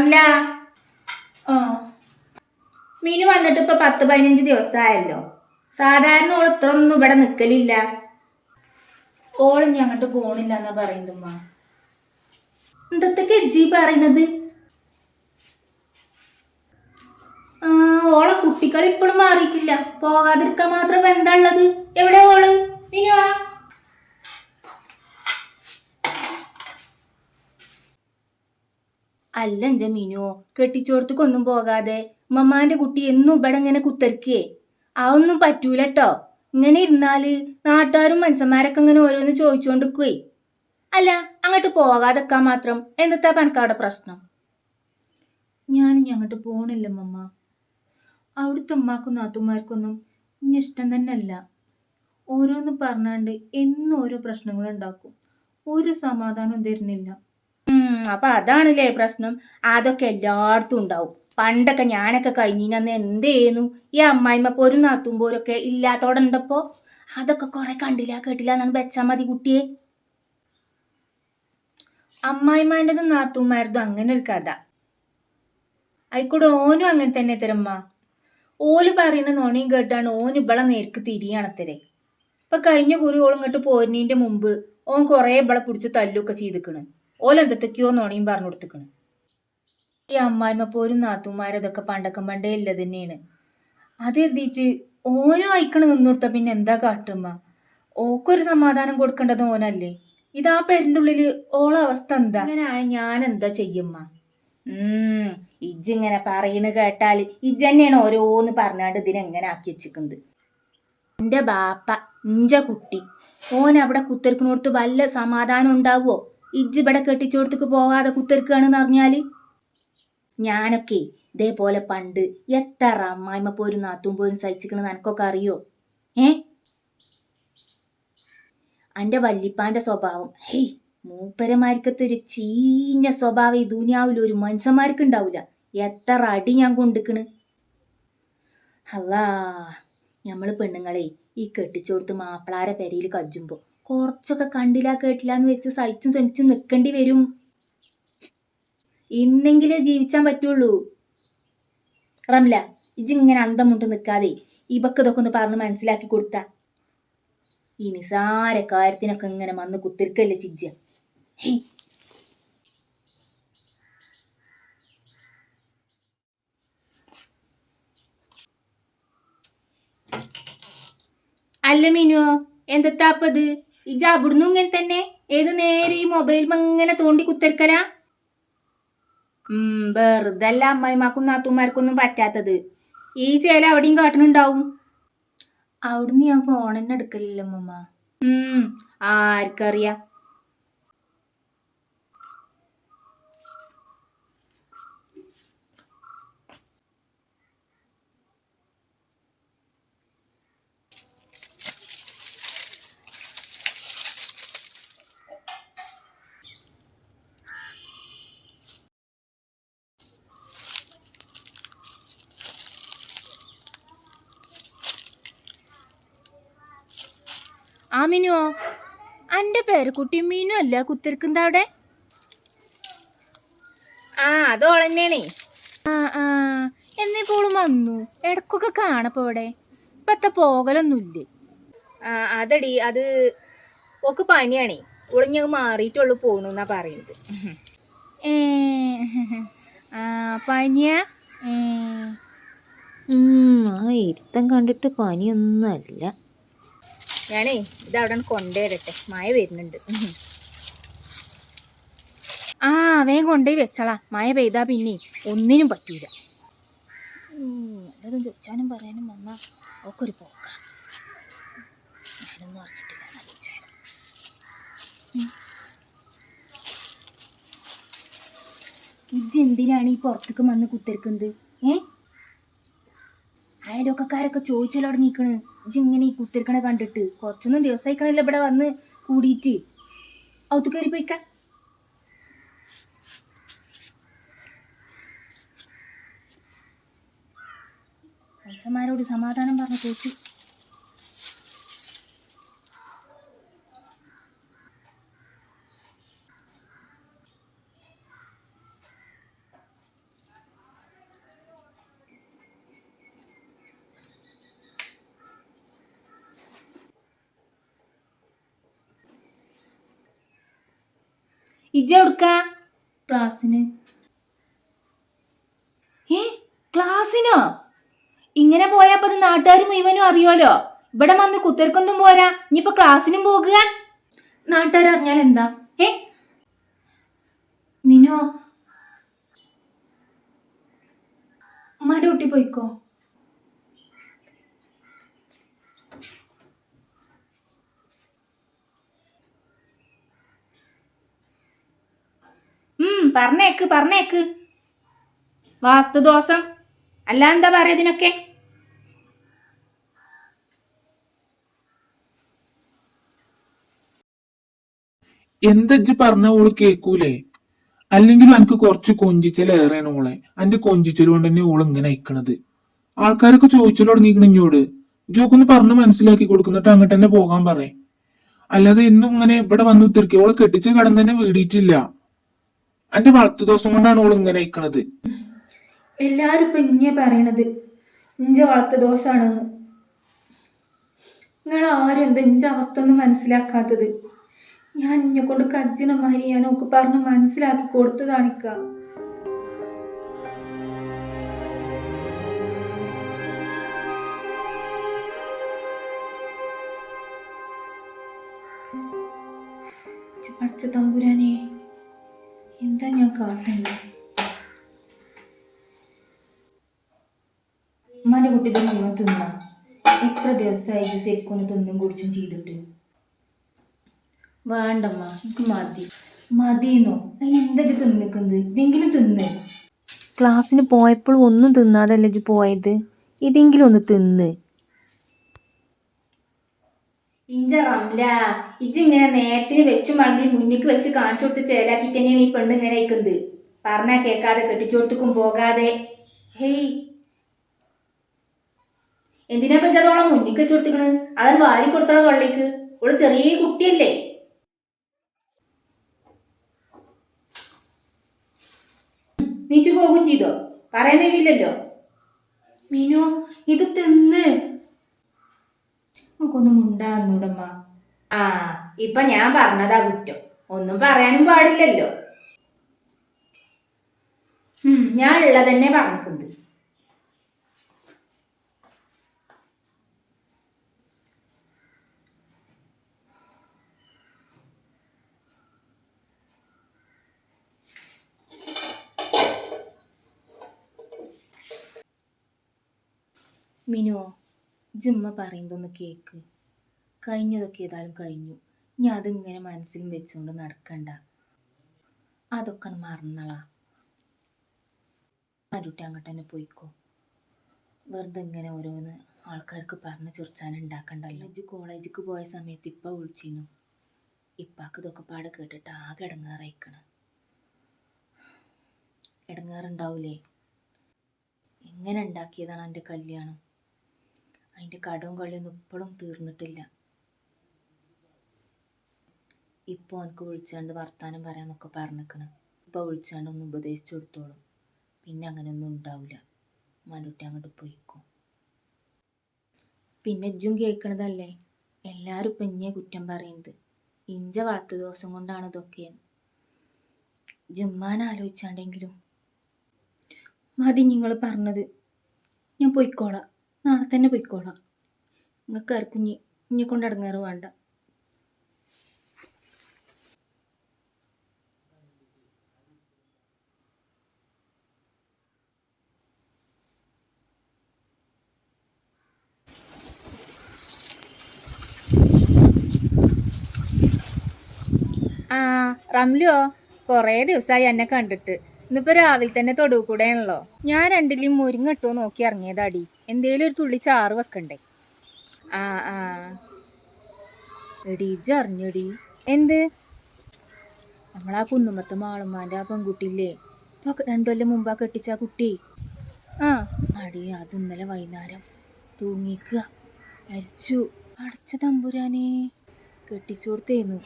റംല ഓ മീനു വന്നിട്ട് ഇപ്പൊ പത്ത് പതിനഞ്ച് ദിവസമായല്ലോ സാധാരണ ഓൾ ഇത്ര ഒന്നും ഇവിടെ നിക്കലില്ല. ഓൾ ഇനി അങ്ങോട്ട് പോണില്ല എന്നാ പറയുന്നുമ്മ എന്തൊക്കെ ജി പറയണത്? ആ ഓളെ കുട്ടികൾ ഇപ്പോഴും മാറിയിട്ടില്ല. പോകാതിരിക്കാൻ മാത്രം എന്താ ഉള്ളത്? എവിടെ ഓൾ? മീനുവാ. അല്ല എന്റെ മീനുവോ കെട്ടിച്ചോടത്തേക്കൊന്നും പോകാതെ. ഉമ്മമാന്റെ കുട്ടി എന്നും ഇവിടെ ഇങ്ങനെ കുത്തരിക്കേ അതൊന്നും പറ്റൂലട്ടോ ഇങ്ങനെ ഇരുന്നാൽ നാട്ടുകാരും മനുഷ്യന്മാരൊക്കെ ഇങ്ങനെ ഓരോന്ന് ചോദിച്ചോണ്ടിരിക്കുവേ അല്ല അങ്ങോട്ട് പോകാതെക്കാൻ മാത്രം. എന്താ പനക്കവിടെ പ്രശ്നം? ഞാൻ ഇനി അങ്ങോട്ട് പോണില്ല മമ്മ. അവിടുത്തെ ഉമ്മാക്കും നാത്തുമാർക്കൊന്നും ഇനി ഇഷ്ടം തന്നെ അല്ല ഓരോന്ന് പറഞ്ഞാണ്ട് എന്നും ഓരോ പ്രശ്നങ്ങളുണ്ടാക്കും ഒരു സമാധാനവും തരുന്നില്ല. അപ്പൊ അതാണല്ലേ പ്രശ്നം. അതൊക്കെ എല്ലായിടത്തും ഉണ്ടാവും. പണ്ടൊക്കെ ഞാനൊക്കെ കഴിഞ്ഞിനന്ന് എന്ത് ചെയ്യുന്നു? ഈ അമ്മായിമ്മ പോരും നാത്തും പോരൊക്കെ ഇല്ലാത്തോടെ ഉണ്ടപ്പോ? അതൊക്കെ കുറെ കണ്ടില്ല? കേട്ടില്ല? എന്നാണ് വെച്ചാ മതി കുട്ടിയെ. അമ്മായിമാന്റെതും നാത്തൂമാരതും അങ്ങനെ ഒരു കഥ. ആയിക്കോട്ടെ ഓനും അങ്ങനെ തന്നെ തരമ്മ. ഓൽ പറയുന്ന നോണിയും കേട്ടാണ് ഓൻ ഇവളെ നേർക്ക് തിരിയാണത്തരെ ഇപ്പൊ കഴിഞ്ഞ കുറി ഓളും കേട്ട് പോരുന്നതിന്റെ മുമ്പ് ഓൻ കൊറേ ഇവളെ പിടിച്ച് തല്ലുമൊക്കെ ചെയ്തിക്കണ്. ഓലെന്തൊക്കെയോ നോണിയും പറഞ്ഞു കൊടുത്തിക്കണ് ഈ അമ്മായിമ്മ പോരും നാത്തുമാരതൊക്കെ പണ്ടക്കം പണ്ടേ ഇല്ല തന്നെയാണ് അത് എഴുതിയിട്ട് ഓരോ അയക്കണ നിന്നുകൊടുത്ത പിന്നെ എന്താ കാട്ടുമ്മ? ഓക്കൊരു സമാധാനം കൊടുക്കേണ്ടത് ഓനല്ലേ? ഇതാ പേരിന്റെ ഉള്ളിൽ ഓള അവസ്ഥ എന്താ? അങ്ങനെ ആയ ഞാൻ എന്താ ചെയ്യുമ്മ ഇജ്ജിങ്ങനെ പറയണ കേട്ടാൽ ഇജ്ജ് തന്നെയാണ് ഓരോന്ന് പറഞ്ഞാണ്ട് ഇതിനെങ്ങനെ ആക്കി വെച്ചിക്കുന്നത് എന്റെ ബാപ്പ ഇഞ്ച കുട്ടി. ഓൻ അവിടെ കുത്തരിക്കണോടത്ത് വല്ല സമാധാനം ഉണ്ടാവുമോ ഇജ്ജ് ഇവിടെ കെട്ടിച്ചോടത്തേക്ക് പോകാതെ കുത്തിരിക്കുകയാണെന്ന് അറിഞ്ഞാൽ? ഞാനൊക്കെ ഇതേപോലെ പണ്ട് എത്ര അമ്മായിമ്മ പോരും നാത്തും പോരും സഹിച്ചിക്കണെന്ന് എനക്കൊക്കെ അറിയോ? ഏ? എന്റെ വല്ലിപ്പാന്റെ സ്വഭാവം. ഹേയ് മൂപ്പരമാർക്കത്തെ ഒരു ചീഞ്ഞ സ്വഭാവം ഈ ദുനിയാവിൽ ഒരു മനുഷ്യന്മാർക്ക് ഉണ്ടാവില്ല എത്ര അടി ഞാൻ കൊണ്ടിക്കണ്. അല്ലാ നമ്മൾ പെണ്ണുങ്ങളെ ഈ കെട്ടിച്ചോടുത്ത് മാപ്പിളാരെ പെരയിൽ കജ്ജുമ്പോ കുറച്ചൊക്കെ കണ്ടില്ല കേട്ടില്ല എന്ന് വെച്ച് സഹിച്ചും ശ്രമിച്ചും നിൽക്കേണ്ടി വരും. ഇന്നെങ്കിലേ ജീവിച്ചാൻ പറ്റുള്ളൂ. റംല ഇജിങ്ങനെ അന്തം മുട്ട് നിൽക്കാതെ ഇവക്ക് ഇതൊക്കെ ഒന്ന് പറഞ്ഞ് മനസ്സിലാക്കി കൊടുത്ത. ഈ നിസാര കാര്യത്തിനൊക്കെ ഇങ്ങനെ വന്ന് കുത്തിരിക്കല്ലേ ചിജ്ജ? അല്ല മീനുവോ എന്തെത്താപ്പത്? ഇജ അവിടുന്ന് ഇങ്ങനെ തന്നെ? ഏത് നേരെ ഈ മൊബൈൽ ഇങ്ങനെ തോണ്ടി കുത്തിരിക്കല വെറുതെ അല്ല അമ്മായിമാക്കും നാത്തൂമാർക്കൊന്നും പറ്റാത്തത്. ഈ ചേല അവിടെയും കാട്ടണുണ്ടാവും. അവിടുന്ന് ഞാൻ ഫോൺ തന്നെ എടുക്കലില്ല മമ്മ ഉം ആർക്കറിയാ. ആ മിനുവോ അന്റെ പേരക്കുട്ടി മീനു അല്ല കുത്തിരിക്കുന്നവിടെ ആ അത് ഓളന്നെയാണേ ആ ആ എന്നിപ്പോളും വന്നു. ഇടക്കൊക്കെ കാണപ്പോ ഇവിടെ ഇപ്പത്തെ പോകലൊന്നുമില്ലേ? ആ അതടി അത് ഓക്ക് പനിയാണേ. ഒളിഞ്ഞ മാറിയിട്ടുള്ളു പോണെന്നാ പറയുന്നത് ഏ ആ പനിയ? ആ ഇരുത്തം കണ്ടിട്ട് പനിയൊന്നും അല്ല ഞാനേ ഇത് അവിടെ കൊണ്ടുവരട്ടെ. മഴ വരുന്നുണ്ട്. ആ വേഗം കൊണ്ടുപോയി വെച്ചളാ. മഴ പെയ്താ പിന്നെ ഒന്നിനും പറ്റൂല. അതൊന്നും ചോദിച്ചാനും പറയാനും വന്നാ ഒക്കെ ഒരു പോക്ക. ഞാനൊന്നും അറിഞ്ഞിട്ടില്ല. നല്ല വിചാരം ഇജ്ജ് എന്തിനാണ് ഈ പുറത്തേക്ക് വന്ന് കുത്തിരിക്കുന്നത്? ഏ? അയലോക്കക്കാരൊക്കെ ചോദിച്ചല്ലോ തുടങ്ങിക്കണ് ഇങ്ങനെ ഈ കുത്തിരിക്കണ കണ്ടിട്ട് കുറച്ചൊന്നും ദിവസമായിക്കണല്ലോ ഇവിടെ വന്ന് കൂടിയിട്ട്. ഔത്ത് കയറി പോയിക്ക. സമാധാനം പറഞ്ഞു തോറ്റു ഇജ്ജ എവിടുക്ക? ക്ലാസ്സിന്. ഏ ക്ലാസ്സിനോ? ഇങ്ങനെ പോയപ്പോ അത് നാട്ടുകാർ മുഴുവനും അറിയുമല്ലോ ഇവിടെ വന്ന് കുത്തർക്കൊന്നും പോരാ. ഇനിയിപ്പോ ക്ലാസ്സിനും പോകുക? നാട്ടുകാർ അറിഞ്ഞാൽ എന്താ? ഏ? മിനു മരൂട്ടി പോയിക്കോ. പറഞ്ഞേക്ക് പറഞ്ഞേക്ക്. വാർത്തു ദോഷം. അല്ല എന്താ പറയതിനൊക്കെ ഇതിനൊക്കെ? എന്തജ്ജ് പറഞ്ഞ ഓൾ കേക്കൂലേ? അല്ലെങ്കിലും എനിക്ക് കുറച്ച് കൊഞ്ചിച്ചലേറെയാണ് ഓളെ. അന്റെ കൊഞ്ചിച്ചൽ കൊണ്ട് തന്നെ ഓൾ ഇങ്ങനെ അയക്കണത്. ആൾക്കാരൊക്കെ ചോദിച്ചു തുടങ്ങിക്കണ ഇഞ്ഞോട്. ജോക്കൊന്ന് പറഞ്ഞ് മനസ്സിലാക്കി കൊടുക്കുന്നിട്ട് അങ്ങോട്ട് തന്നെ പോകാൻ പറയും. അല്ലാതെ എന്നും ഇങ്ങനെ ഇവിടെ വന്നു ഉത്തിരിക്കുക ഓളെ കെട്ടിച്ച കടം തന്നെ വീടിയിട്ടില്ല. അന്റെ വളർത്തു ദിവസം കൊണ്ടാണ് ഓൾ ഇങ്ങനെ അയക്കണത്? എല്ലാരും ഇപ്പൊ ഇങ്ങനെ പറയണത്. ഇഞ്ച വളർത്തു ദോഷാണെന്ന് നിങ്ങൾ ആരും എന്താ ഇഞ്ച അവസ്ഥ ഒന്നും മനസ്സിലാക്കാത്തത്? ഞാൻ ഇന്നെ കൊണ്ട് കജ്ജിന ഞാൻ ഒക്കെ പറഞ്ഞ് മനസ്സിലാക്കി കൊടുത്തതാണിക്ക പഠിച്ച തമ്പുരാനെ. കാട്ടുന്നത്. ഉമ്മാന്റെ കുട്ടി തന്നെ തിന്ന. എത്ര ദിവസമായിട്ട് ശരിക്കൊന്ന് തിന്നും കുടിച്ചും ചെയ്തിട്ട്. വേണ്ടമ്മ എനിക്ക് മതി. മതിയെന്നോ അതിന് എന്താ ഇത് തിന്നിക്കുന്നത്? ഇതെങ്കിലും തിന്ന്. ക്ലാസ്സിന് പോയപ്പോഴും ഒന്നും തിന്നാതല്ലേ ഇത് പോയത്? ഇതെങ്കിലും ഒന്ന് തിന്ന്. ഇഞ്ച റംല ഇങ്ങനെ നേരത്തിന് വെച്ചും വളമ്പി മുന്നിക്ക് വെച്ച് കാണിച്ചു കൊടുത്ത് ചേലാക്കിട്ട് തന്നെയാണ് ഈ പെണ്ണ് ഇങ്ങനെ ഇരിക്കുന്നത്. പറഞ്ഞാ കേൾക്കാതെ കെട്ടിച്ചോടത്തേക്കും പോകാതെ. ഹേയ്. എന്തിനാ പറ്റാതോളം മുന്നിക്ക് വെച്ച് കൊടുത്തിക്കണ്? അതെ വാരി കൊടുത്തോളാം തൊള്ളേക്ക്. ഓൾ ചെറിയ കുട്ടിയല്ലേ. നീച്ചു പോകും ചെയ്തോ? പറയാനില്ലല്ലോ മീനു ഇത് തിന്ന്. നമുക്കൊന്നും ഉണ്ടാകുന്നൂടമ്മ ആ ഇപ്പൊ ഞാൻ പറഞ്ഞതാ കുറ്റം. ഒന്നും പറയാനും പാടില്ലല്ലോ. ഞാൻ ഉള്ളതന്നെ പറഞ്ഞിട്ടുണ്ട്. മിനുവോ ജിമ്മ പറയുന്നതൊന്ന് കേക്ക്. കഴിഞ്ഞതൊക്കെ ഏതായാലും കഴിഞ്ഞു. ഞാൻ അതിങ്ങനെ മനസ്സിൽ വെച്ചുകൊണ്ട് നടക്കണ്ട. അതൊക്കെ മറന്നളാ. അരുട്ടി അങ്ങോട്ട് തന്നെ പോയിക്കോ. വെറുതെ ഇങ്ങനെ ഓരോന്ന് ആൾക്കാർക്ക് പറഞ്ഞ് ചിർച്ചാൻ ഉണ്ടാക്കണ്ടല്ലോ ഇജ്ജ് കോളേജിക്ക് പോയ സമയത്ത് ഇപ്പം വിളിച്ചിരുന്നു ഇപ്പാക്ക് ഇതൊക്കെ പാടെ കേട്ടിട്ട് ആകെ ഇടങ്ങാറായിക്കണ് ഇടങ്ങാറുണ്ടാവൂലേ എങ്ങനെ ഉണ്ടാക്കിയതാണ് എന്റെ കല്യാണം? അതിന്റെ കടവും കള്ളിയൊന്നും ഇപ്പോഴും തീർന്നിട്ടില്ല. ഇപ്പോൾ എനിക്ക് വിളിച്ചാണ്ട് വർത്താനം പറയാന്നൊക്കെ പറഞ്ഞിക്കണ്. ഇപ്പോൾ വിളിച്ചാണ്ട് ഒന്ന് ഉപദേശിച്ചു കൊടുത്തോളും. പിന്നെ അങ്ങനെയൊന്നും ഉണ്ടാവില്ല മരുട്ടി അങ്ങോട്ട് പോയിക്കോ. പിന്നെ ഇജ്ജും കേൾക്കണതല്ലേ എല്ലാവരും ഇപ്പം ഇഞ്ഞേ കുറ്റം പറയുന്നത് ഇഞ്ച വളർത്തു ദിവസം കൊണ്ടാണ് ഇതൊക്കെ. ജമ്മാൻ ആലോചിച്ചാണ്ടെങ്കിലും. മതി നിങ്ങൾ പറഞ്ഞത്. ഞാൻ പൊയ്ക്കോളാം. നാളെ തന്നെ പോയിക്കോളാം. നിങ്ങൾക്ക് ആർക്കും ഇനി ഇനി കൊണ്ട് അടങ്ങാറ് വേണ്ട. ആ റംലിയോ കുറേ ദിവസമായി എന്നെ കണ്ടിട്ട്. ഇന്നിപ്പോ രാവിലെ തന്നെ തൊടുവ് കൂടെയാണല്ലോ ഞാൻ രണ്ടിലും മുരിങ്ങ ഇട്ടോ നോക്കി ഇറങ്ങിയതാടി. എന്തേലും ഒരു തുള്ളി ചാറ് വെക്കണ്ടേ? ആ ആ. എടി ഇജറിഞ്ഞടി എന്ത്? നമ്മളാ കുന്നുമത്തെ മാളുമാന്റെ ആ പെൺകുട്ടിയില്ലേ? ഇപ്പൊ രണ്ടു കൊല്ലം മുമ്പാ കെട്ടിച്ച കുട്ടി. ആ. അടി അത് ഇന്നലെ വൈകുന്നേരം തൂങ്ങിക്കുക മരിച്ചു. അടച്ച തമ്പുരാനെ. കെട്ടിച്ചോടത്തേന്നു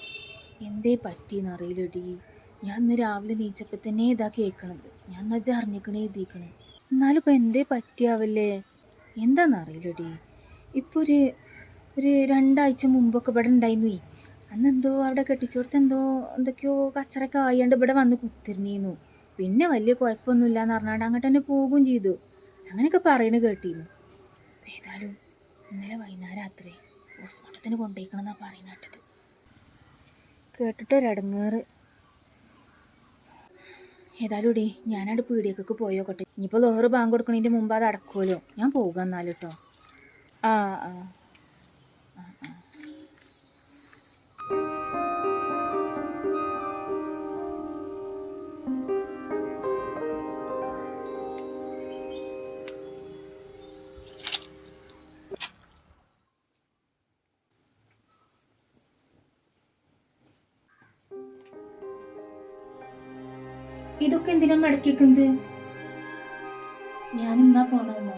എന്തേ പറ്റിയെന്നറിയില്ലടി ഞാൻ ഇന്ന് രാവിലെ നീച്ചപ്പോൾ തന്നെ ഇതാ കേൾക്കണത് ഞാൻ എന്നാ അറിഞ്ഞിക്കണേ എഴുതിക്കണേ. എന്നാലും ഇപ്പം എന്തേ പറ്റിയാവല്ലേ? എന്താണെന്നറിയില്ലടി ഇപ്പോൾ ഒരു ഒരു രണ്ടാഴ്ച മുമ്പൊക്കെ ഇവിടെ ഉണ്ടായിരുന്നു അന്നെന്തോ അവിടെ കെട്ടിച്ചോടത്ത് എന്തോ എന്തൊക്കെയോ കച്ചറൊക്കെ ആയാണ്ട് ഇവിടെ വന്ന് കുത്തിരുന്നീന്നു. പിന്നെ വലിയ കുഴപ്പമൊന്നുമില്ല എന്ന് പറഞ്ഞാണ്ട് അങ്ങോട്ട് തന്നെ പോകുകയും ചെയ്തു. അങ്ങനെയൊക്കെ പറയണ കേട്ടിരുന്നു ഏതായാലും ഇന്നലെ വൈകുന്നേരം രാത്രി പോസ്റ്റ്മോർട്ടത്തിന് കൊണ്ടുപോയിക്കണമെന്നാണ് പറയുന്നത് കേട്ടിട്ടൊരടങ്ങേറ് ഏതായാലും ഇടി ഞാനവിടെ പീടിയേക്കൊക്കെ പോയോക്കട്ടെ. ഇനിയിപ്പോൾ ലോഹർ ബാങ്ക് കൊടുക്കണതിന്റെ മുമ്പ് അത് അടക്കുമല്ലോ ഞാൻ പോകുക എന്നാലും കേട്ടോ ആ ആ. ഇതൊക്കെ എന്തിനാ മടക്കിക്കുന്നത് ഞാൻ എന്നാ പോണമ്മ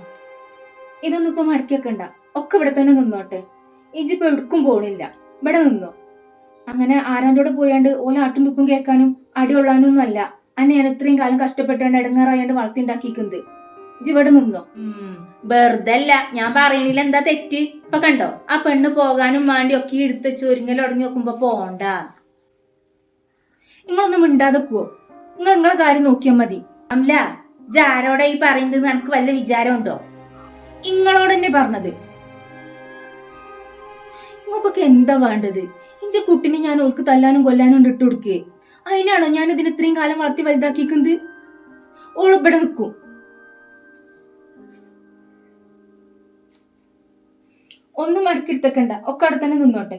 ഇതൊന്നും ഇപ്പൊ മടക്കിക്കണ്ട ഒക്കെ ഇവിടെ തന്നെ നിന്നോട്ടെ. ഇജിപ്പോ എവിടേക്കും പോണില്ല. ഇവിടെ നിന്നോ. അങ്ങനെ ആരാണ്ടോടെ പോയാണ്ട് ഓല ആട്ടും തുപ്പും കേൾക്കാനും അടികൊള്ളാനും ഒന്നും അല്ല. അന്നെ ഞാൻ ഇത്രയും കാലം കഷ്ടപ്പെട്ടാണ്ട് ഇടങ്ങാറായാണ്ട് വളർത്തിണ്ടാക്കിക്കുന്നത് ഇജ് ഇവിടെ നിന്നോ. വെറുതെ അല്ല ഞാൻ പറയണില്ല എന്താ തെറ്റ്? ഇപ്പൊ കണ്ടോ? ആ പെണ്ണ് പോകാനും വേണ്ടി ഒക്കെ എടുത്ത് ചൊരുങ്ങൽ തുടങ്ങി നോക്കുമ്പോ പോണ്ട നിങ്ങളൊന്നും മിണ്ടാതെക്കുവോ നിങ്ങൾ നിങ്ങളെ കാര്യം നോക്കിയാൽ മതി. അമല ജാരോടെ ഈ പറയുന്നത് എനിക്ക് വല്ല വിചാരമുണ്ടോ? ഇങ്ങളോട് തന്നെ പറഞ്ഞത്. നിങ്ങൾക്കൊക്കെ എന്താ വേണ്ടത്? ഇഞ്ച കുട്ടിനെ ഞാൻ ഓൾക്ക് തല്ലാനും കൊല്ലാനും ഇട്ട് കൊടുക്കേ. അതിനാണോ ഞാൻ ഇതിന് ഇത്രയും കാലം വളർത്തി വലുതാക്കിക്കുന്നത് ഓൾ ഇവിടെ നിൽക്കും ഒന്നും മടക്കിയെടുത്തേക്കണ്ട ഒക്കെ അവിടെ തന്നെ നിന്നോട്ടെ.